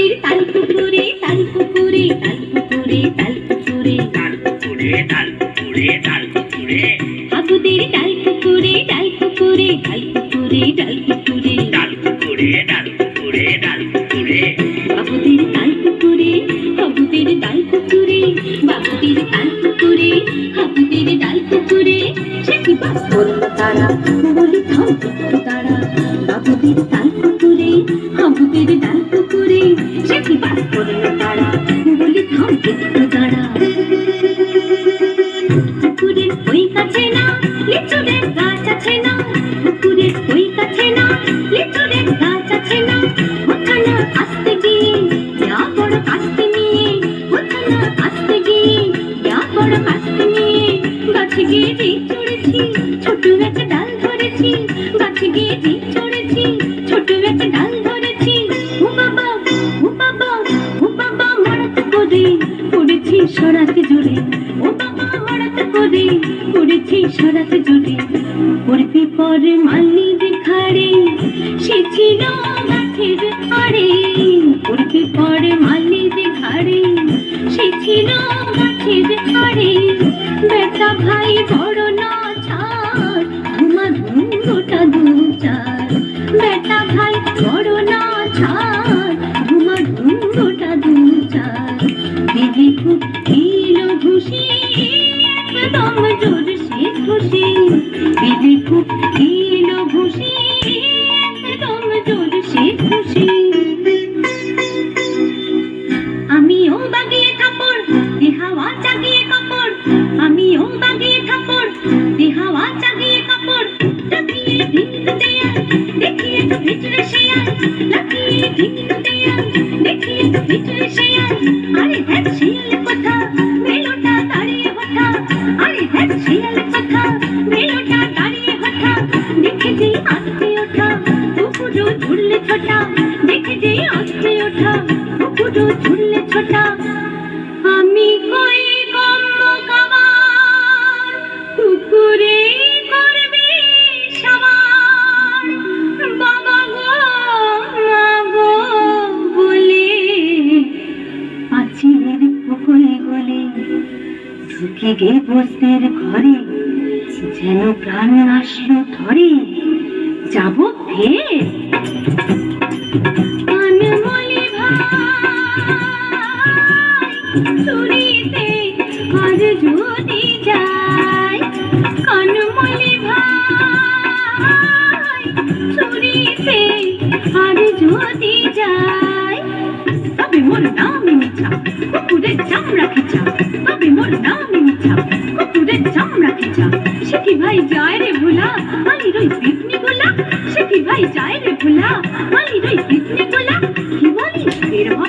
পুকুরে তাল পুকুরে তাল পুকুরে তাল পুকুরে তাল পুকুরে। হাবুদের ডাল পুকুরে ডাল পুকুরে ডাল পুকুরে ডাল পুকুরে। ডাল পুকুরে ডাল পুকুরে ডাল পুকুরে। বাবুদের তাল পুকুরে হাবুদের ডাল পুকুরে বাবুদের তাল পুকুরে হাবুদের ডাল পুকুরে। সে কি বাস তারা বলি থাম তারা। বাবুদের তাল পুকুরে হাবুদের ডাল পুকুরে করল তারা বলি থাম একটু তারা পুকুরের ওই কাছে না লিচুদের গাছ আছে না পুকুরের ওই কাছে না লিচুদের গাছ আছে না ওখানে আসতে গিয়ে যা বড় কাস্তে নিয়ে ওখানে আসতে গিয়ে যা বড় কাস্তে নিয়ে গাছে গিয়ে যে চড়েছি, ছোট ছোট পড়েছি সরাতে জুড়ে ও বাবা মারাত করে পড়েছি সরাতে জুড়ে পড়তে পরে মালি দেখারে সে ছিল গাছের আড়ে পড়তে পরে মালি দেখারে সে ছিল গাছের আড়ে বেটা ভাই বড় না ছাড় ঘুমা ধুম গোটা দু চার বেটা ভাই বড় না ছাড় ঘুষি একদম জোর সে খুশি দিদি আমি কই গম্ম কাবার পুকুরে করবি সবার? বাবা গলে ঢুকে গে বসদের ঘরে, যেন প্রাণ আসলো ধরে, যাব ফের? যদি যায় কানমলি ভাই, চুরিতে আর যদি যায়, তবে মোর নাম মিছা, কুকুরের চামড়া খিচা তবে মোর নাম মিছা, কুকুরের চামড়া খিচা সেটি ভাই যায় রে ভোলা আলির ওই পিপনি গোলা, সেটি ভাই যায় রে ভোলা গোলা, কি বলিস, বের হ